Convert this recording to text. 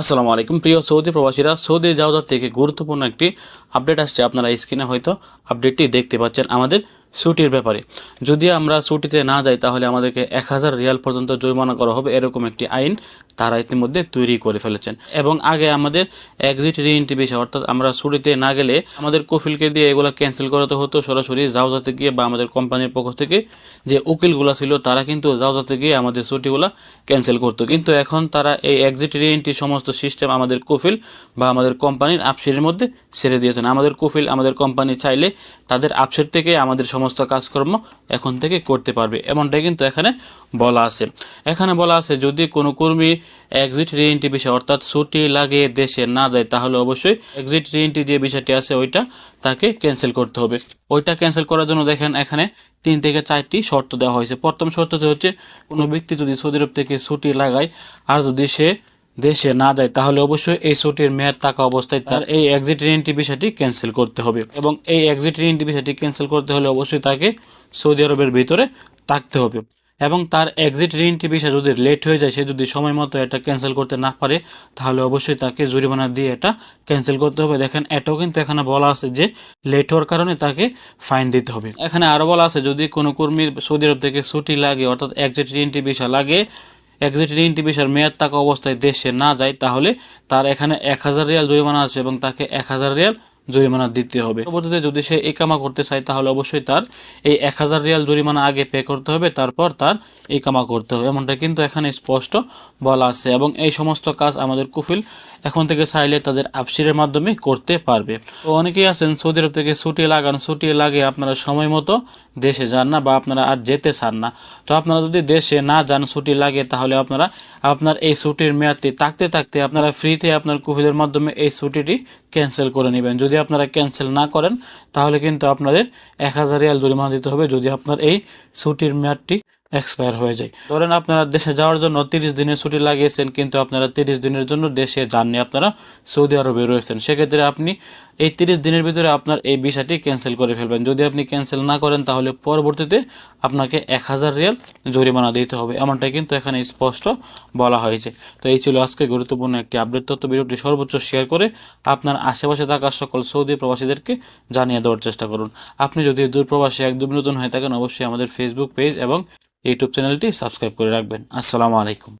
আসসালামু আলাইকুম। প্রিয় সৌদি প্রবাসীরা, সৌদি যাওয়া থেকে গুরুত্বপূর্ণ একটি আপডেট আসছে। আপনারা স্ক্রিনে হয়তো আপডেটটি দেখতে পাচ্ছেন আমাদের ছুটির ব্যাপারে। যদি আমরা ছুটিতে না যাই, তাহলে আমাদেরকে এক হাজার রিয়াল পর্যন্ত জরিমানা করা হবে এরকম একটি আইন তারা ইতিমধ্যে তৈরি করে ফেলেছেন। এবং আগে আমাদের এক্সিট রিএন্ট্রি বিষয়, অর্থাৎ আমরা ছুটিতে না গেলে আমাদের কফিলকে দিয়ে এগুলো ক্যান্সেল করাতে হতো সরাসরি জাউজাতে গিয়ে বা আমাদের কোম্পানির পক্ষ থেকে যে উকিলগুলো ছিল, তারা কিন্তু জাউজাতে গিয়ে আমাদের ছুটিগুলো ক্যান্সেল করতো। কিন্তু এখন তারা এই এক্সিট রিএন্ট্রি সমস্ত সিস্টেম আমাদের কফিল বা আমাদের কোম্পানির আপসের মধ্যে ছেড়ে দিয়েছেন। আমাদের কফিল, আমাদের কোম্পানি চাইলে তাদের আপসের থেকে আমাদের সমস্ত কাজকর্ম এখন থেকে করতে পারবে। এমনটাই কিন্তু এখানে বলা আছে। এখানে বলা আছে, যদি কোনো কর্মী এক্সিট রিএন্ট্রি বিষয়, অর্থাৎ ছুটি লাগিয়ে দেশে না যায় তাহলে অবশ্যই এক্সিট রিএন্ট্রি যে বিষয়টি আছে, ওইটা তাকে ক্যান্সেল করতে হবে। ওইটা ক্যান্সেল করার জন্য দেখেন এখানে তিন থেকে চারটি শর্ত দেওয়া হয়েছে। প্রথম শর্তটি হচ্ছে, কোনো ব্যক্তি যদি সৌদি আরব থেকে ছুটি লাগায়, আর যদি সে দেশে না যায়, তাহলে অবশ্যই এই ছুটির মেয়াদ থাকা অবস্থায় তার এই এক্সিট রিএন্ট্রি বিষয়টি ক্যান্সেল করতে হবে। এবং এই এক্সিট রিএন্ট্রি বিষয়টি ক্যান্সেল করতে হলে অবশ্যই তাকে সৌদি আরবের ভিতরে থাকতে হবে। এবং তার এক্সিট রিএন্ট্রি বিষয় যদি লেট হয়ে যায়, সে যদি সময় মতো এটা ক্যান্সেল করতে না পারে, তাহলে অবশ্যই তাকে জরিমানা দিয়ে এটা ক্যান্সেল করতে হবে। দেখেন, এটাও কিন্তু এখানে বলা আছে যে লেট হওয়ার কারণে তাকে ফাইন দিতে হবে। এখানে আরও বলা আছে, যদি কোনো কর্মীর সৌদি আরব থেকে ছুটি লাগে, অর্থাৎ এক্সিট রিএন্ট্রি বিষয় লাগে এক্সিট বিষয়ের মেয়াদ থাকা অবস্থায় দেশে না যায়, তাহলে তার এখানে এক হাজার রিয়াল জরিমানা আসবে এবং তাকে এক হাজার রিয়াল জরিমানা দিতে হবে। পরবর্তীতে যদি সে একামা করতে চায়, তাহলে অবশ্যই তার এই এক হাজার রিয়াল জরিমানা আগে পে করতে হবে, তারপর তার একামা করতে হবে। এমনটা কিন্তু এখানে স্পষ্ট বলা আছে এবং এই সমস্ত কাজ আমাদের কুফিল এখন থেকে চাইলে তাদের আপসিরের মাধ্যমে করতে পারবে। তো অনেকেই আছেন সৌদি আরব থেকে ছুটি লাগান, ছুটি লাগে আপনারা সময় মতো দেশে যান না বা আপনারা আর যেতে চান না। তো আপনারা যদি দেশে না যান, ছুটি লাগে, তাহলে আপনারা আপনার এই ছুটির মেয়াদটি থাকতে থাকতে আপনারা ফ্রিতে আপনার কুফিলের মাধ্যমে এই ছুটিটি ক্যান্সেল করে নেবেন। যদি আপনারা ক্যান্সেল না করেন, তাহলে কিন্তু আপনাদের এক হাজার রিয়াল জরিমানা দিতে হবে যদি আপনার এই ছুটির মেয়াদটি এক্সপায়ার হয়ে যায়। ধরেন আপনারা দেশে যাওয়ার জন্য তিরিশ দিনের ছুটি লাগিয়েছেন, কিন্তু আপনারা তিরিশ দিনের জন্য দেশে যাননি, আপনারা সৌদি আরবে রয়েছেন। সেক্ষেত্রে আপনি এই তিরিশ দিনের ভিতরে আপনার এই বিষয়টি ক্যান্সেল করে ফেলবেন। যদি আপনি ক্যান্সেল না করেন, তাহলে পরবর্তীতে আপনাকে এক হাজার রিয়াল জরিমানা দিতে হবে। এমনটাই কিন্তু এখানে স্পষ্ট বলা হয়েছে। তো এই ছিল আজকে গুরুত্বপূর্ণ একটি আপডেট তথ্য। ভিডিওটি সর্বোচ্চ শেয়ার করে আপনার আশেপাশে থাকা সকল সৌদি প্রবাসীদেরকে জানিয়ে দেওয়ার চেষ্টা করুন। আপনি যদি দূর প্রবাসী একদম নতুন হয়ে থাকেন, অবশ্যই আমাদের ফেসবুক পেজ এবং ইউটিউব চ্যানেলটি সাবস্ক্রাইব করে রাখবেন। আসসালামু আলাইকুম।